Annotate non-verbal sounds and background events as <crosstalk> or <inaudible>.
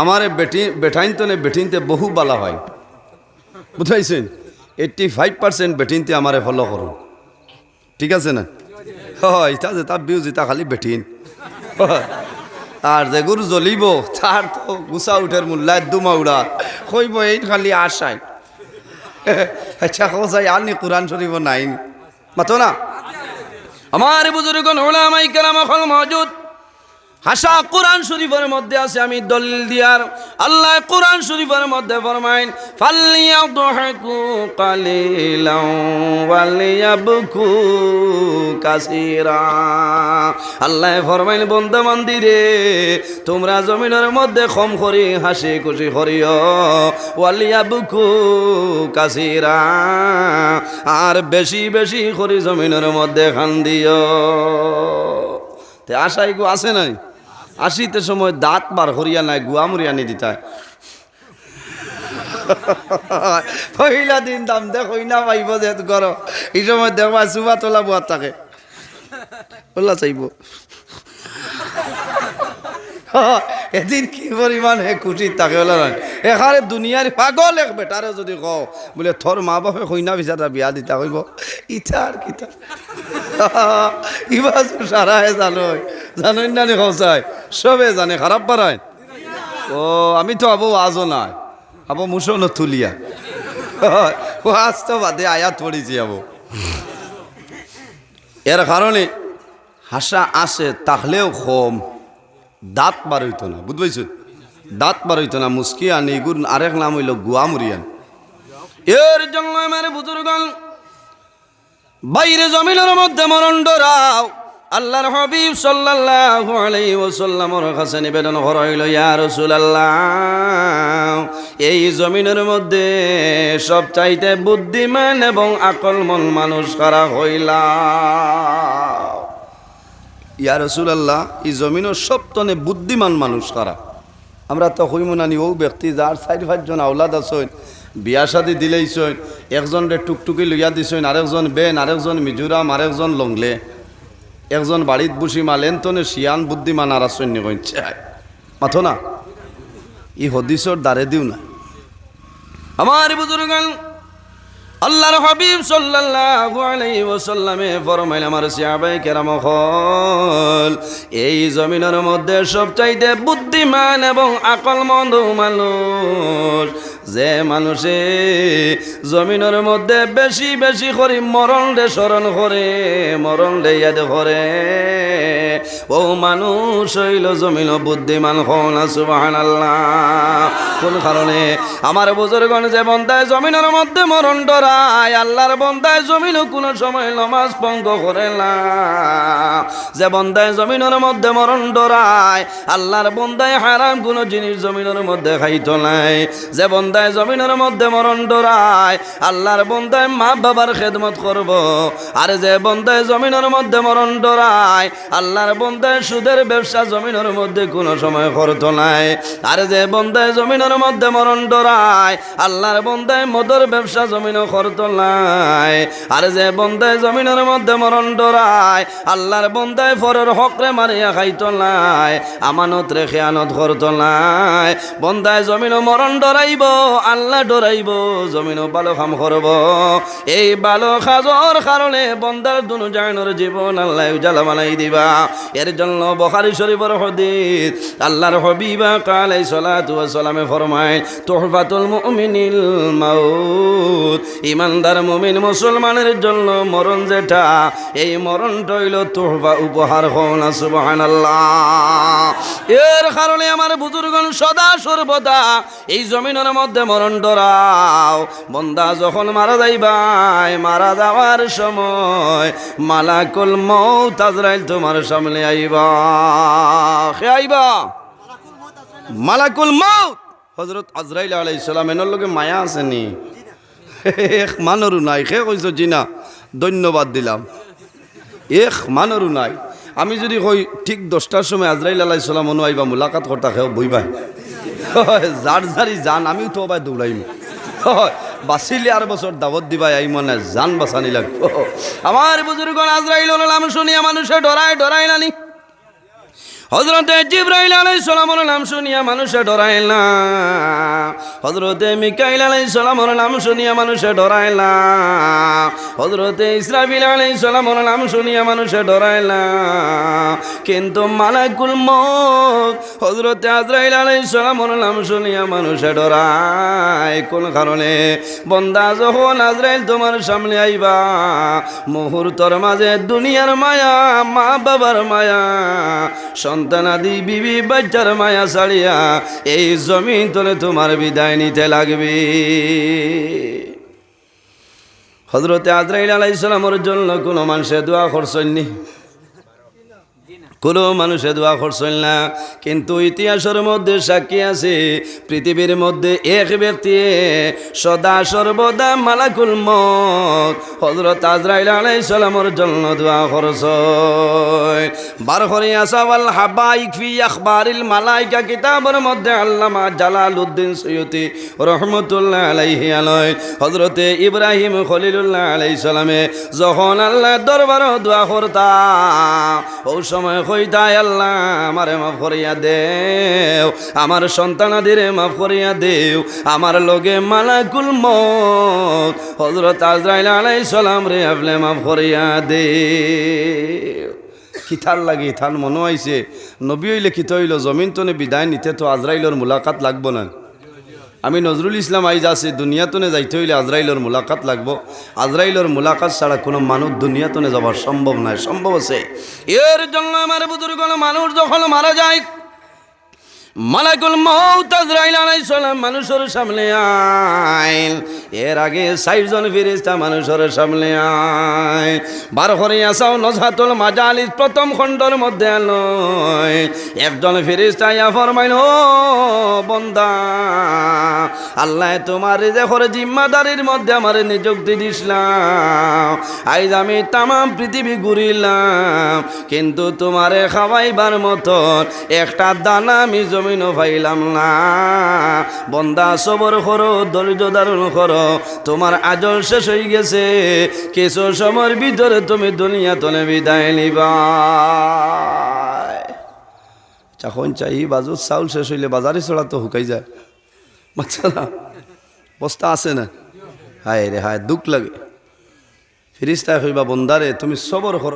আমার বেটি, বেঠাইনতনে বেঠিনতে বহু বালা হয়। বুঝাইছেন? এইট্টি ফাইভ পার্সেন্ট বেঠিনতে আমারে ফলো করুন। ঠিক আছে না? হয়, ইতা তার বিউজ ইতা খালি বেঠিন। আর যে গরু জ্বলিব, তার তো গুছা উঠের মূল্যায় দুমাউড়া কইব, এই খালি আশায়। আচ্ছা কোথায় আর নি কোরআন শরীফ নাই মাতো না? আমার বুজুর্গ ওলামাই কেরাম এখন মজুদ। হাসা, কোরআন শরীফের মধ্যে আছে, আমি দলিল দিয়ার আল্লাহ কোরআন শরীফের মধ্যে ফরমাইন ফাল্লিয়াদহাকু কালিলাও ওয়ালিয়াবকু কাসীরা। আল্লাহ ফরমাইন বন্ধু মন্দিরে তোমরা জমিনের মধ্যে কম করি হাসি খুশি করিও, ওয়ালিয়াবকু কাসীরা। আর বেশি বেশি করি জমিনের মধ্যে খান দিও। তে আশাই গো আছে নাই? আসিতে সময় দাঁত বার হরিয়া নাই, গুয়া মুড়িয়া নি দিতায় পহিলা দিন দাম দেখ না পাইব যে করো এই সময় দেখবা চুবা তোলা বুয়ার থাকে। ওলা চাইব। <laughs> এদিন কি পরিমাণ হে খুশি থাকে, ওলা নয় এখানে দুনিয়ার পাগল এক বেটারে যদি কও, বলে থর মা বাপে কইনা বিচারা বিয়া দিতা কইব ইটা আর কিতা <laughs> ইবা সারা হে জানোই। জানোই না নি খসাই সবে জানে, খারাপ পারায়। ও, আমি তো আবু আজও নাই, আবু মুসল তুলিয়া ও, আজ তো বাদে আয়াত পড়েছি আবু। এর কারণে হাসা আসে, তাহলেও কম দাঁত বার হইতো না বুঝ পাইছ দাঁত বার হইতো না মুস্কি আনি এগুর আরেক নাম হইল গুয়া মুরিয়ান এর জন্য আমার বুজুর্গ বাইরে জমিনের মধ্যে মরণ ডরাও। আল্লাহর হাবিব সাল্লাল্লাহু আলাইহি ওয়াসাল্লামের কাছে নিবেদন হইল ইয়া রাসূলুল্লাহ, এই জমিনের মধ্যে সবচাইতে বুদ্ধিমান এবং আকলমন মানুষ কারা হইলা? ইয়া রসুলাল্লাহ, এই জমিনের সপ্তনে বুদ্ধিমান মানুষ কারা? আমরা তো হইমনানি ও ব্যক্তি যার চার পাঁচজন আওলাদ আছেন, বিয়া শাদি দিলেইছেন একজন রে টুকটুকি লইয়া দিছেন, আরেকজন বেন, আরেকজন মিজোরাম, আরেকজন লংলে। একজন বাড়িত বসি মালেন তনে শিয়ান বুদ্ধিমান আর আসেন নি কইছে মাথো না, ই হদিসর দ্বারে দিও না। আমার বুজুর্গান আল্লাহর হাবিব সাল্লাল্লাহু আলাইহি ওয়াসাল্লামে ফরমাইল আমার সাহাবায়ে কেরাম হল, এই জমিনের মধ্যে সবচাইতে বুদ্ধিমান এবং আকলমন্দ মানুষ যে মানুষে জমিনের মধ্যে বেশি বেশি করে মরণ রে স্মরণ করে, মরণ রে ইয়াদ করে। ও মানুষ হইল জমিন বুদ্ধিমান হন সুবাহান আল্লাহ কোন কারণে? আমার বুজুর্গণ যে বন্ধায় জমিনের মধ্যে মরণ ডরায়, আল্লাহর বন্ধায় জমিনও কোনো সময় নমাজ ভঙ্গ করে না। যে বন্ধায় জমিনের মধ্যে মরণ ডরায়, আল্লাহর বন্ধায় হারাম কোনো জিনিস জমিনের মধ্যে খাইতো নাই। যে বন্ধায় জমিনের মধ্যে মরণ ডরায়। আল্লাহর বন্ধায় মা বাবার খেদমত করব। আর যে বন্ধায় জমিনের মধ্যে মরণ ডরায়, আল্লাহর বন্ধায় সুদের ব্যবসা জমিনের মধ্যে কোনো সময় করতো নাই। আর যে বন্ধায় জমিনের মধ্যে মরণ ডরায়, আল্লাহর বন্ধায় মদর ব্যবসা জমিনও করতো নাই। আর যে বন্ধায় জমিনের মধ্যে মরণ ডরায়, আল্লাহর বন্ধায় ফরের হকরে মারিয়া খাইতো নাই। আমানত রে খেয়ানত করতো নাই। বন্ধায় জমিনও মরণ ডরাইব। আল্লাহ ডরাইব, জমিনও ভালো কাম করব। এই ভালো কাজর কারণে বন্দার দুনু জায়নের জীবন আল্লাহ উজালা বানাই দিবা। এর জন্য বখারি শরীফর হদিস, আল্লাহর হবিবা কালাই সালাতু সালামে ফরমায়, তোহফাতুল মুমিনিল মাউত ইমানদার মুমিন মুসলমানের জন্য মরণ যেটা, এই মরণটা হইল তোহফা উপহার হন সুবহানাল্লাহ। এর কারণে আমার বুজুর্গণ সদা সর্বদা এই জমিনের মধ্যে মরণ ডরাও। বন্দা যখন মারা যাইবাই, মারা যাওয়ার সময় মালাকুল মৌত আজরাইল তোমার সামনে আইবা। সে আইবা। মালাকুল মৌত হজরত আজরাইল আলাই সালাম এনার লগে মায়া আসেনি এক মানরু নাই সে কইছ জিনা, ধন্যবাদ দিলাম। এক মানরু নাই। আমি যদি কই ঠিক দশটার সময় আজরাইল আলাই সালাম অনু আইবা, মোলাকাত করতা খেয়ে বইবাই। যার যারি জান আমিও তো ভাই দৌড়াইম বাঁচিলে আর বছর দাবত দিবাই, আই মনে জান বাঁচানি লাগবো আমার বুজুর্গ আজরাইল নাম শুনিয়া মানুষে ডরায় ডরায় নানি। হজরতে জিব্রাইল আলাইহিস সালামের নাম শুনিয়া মানুষে ডরাইল না। হজরতে মিকাইল আলাইহিস সালামের নাম শুনিয়া মানুষে ডরাইল না। হজরতে ইসরাফিল আলাইহিস সালামের নাম শুনিয়া মানুষে ডরাইল না। কিন্তু মালাকুল মউত হজরতে আজরাইল আলাইহিস সালামের নাম শুনিয়া মানুষে ডরায়। কোন কারণে? বন্দা যখন আজরাইল তোমার সামনে আইবা, মুহূর্তর মাঝে দুনিয়ার মায়া মা বাবার মায়া সন্তানাদি বিবি বাচ্চার মায়া ছাড়িয়া এই জমিন তোলে তোমার বিদায় নিতে লাগবে। হজরতে আজরাইল আলাইসালামের জন্য কোনো মানুষের দোয়া করছেননি। কোনো মানুষে দোয়া করছেন না। কিন্তু ইতিহাসের মধ্যে সাক্ষী আছে, পৃথিবীর মধ্যে এক ব্যক্তি সদা সর্বদা মালাকুল মত হজরত আজরাইল আলাই সালামর জন্য দোয়া করছ বার আসাওয়াল হাবাইক ফি আখবারিল মালাইকা, কিতাবের মধ্যে আল্লামা জালাল উদ্দিন সৈয়দি রহমতুল্লাহ আলাইহি আলয় হজরতে ইব্রাহিম খলিলুল্লাহ আলাই সালামে যখন আল্লাহ দরবার দোয়া করতা ও সময় কইতাই আল্লাহ, আমারে মাফ করিয়া দেও। আমার সন্তানাদিরে মাফ করিয়া দেও। আমার লগে মালাকুল মত হজরত আজরাইল আলাই সালাম রে আপলে মাফ করিয়া দে কিথার লাগে থান মনে হয়েছে নবী হইলে কিত হইল জমিন তনে বিদায় নিতে তো আজরাইলর মুলাকাত লাগবো না। আমি নজরুল ইসলাম আইজ আছি, দুনিয়াতনে যাইতে হইলে আজরাইলর মুলাকাত লাগবো। আজরাইলর মুলাকাত ছাড়া কোনো মানুষ দুনিয়াতনে যাবার সম্ভব নয় সম্ভব আছে। এর জন্য আমার বুজুর্গ মানুষ যখন মারা যায় মালাকুল মৌত আজরাইল আলাইহিস সালাম, মানুষের সামনে আইল। এর আগে ষাটজন ফিরিস্তা মানুষের সামনে আইল। বার করে আসাও নজহাতুল মাজালিস, প্রথম খণ্ডর মধ্যে আলোয় একজন ফিরিস্তা ইয়া ফরমাইল, ও বন্দা, আল্লাহ তোমার দেখর জিম্মাদারির মধ্যে আমার নিযুক্তি দিসলাম আইজ আমি তামাম পৃথিবী ঘুরিলাম। কিন্তু তোমারে খাওয়াইবার মতন একটা দানা আমি জমিনও পাইলাম না। বন্দা সবর তোমার আজল শেষ হয়ে গেছে। কিছু সময়ের ভিতরে তুমি দুনিয়া তলে বিদায় নিবা। যখন চাই বাজুর চাউল শেষ হইলে বাজারে চড়া তো হুকাই যায়। বাচ্চারা বস্তা আছে না? হায় রে, হায়, দুঃখ লাগে। ফিরিস্তা হইবা বন্দারে, তুমি সবর করো।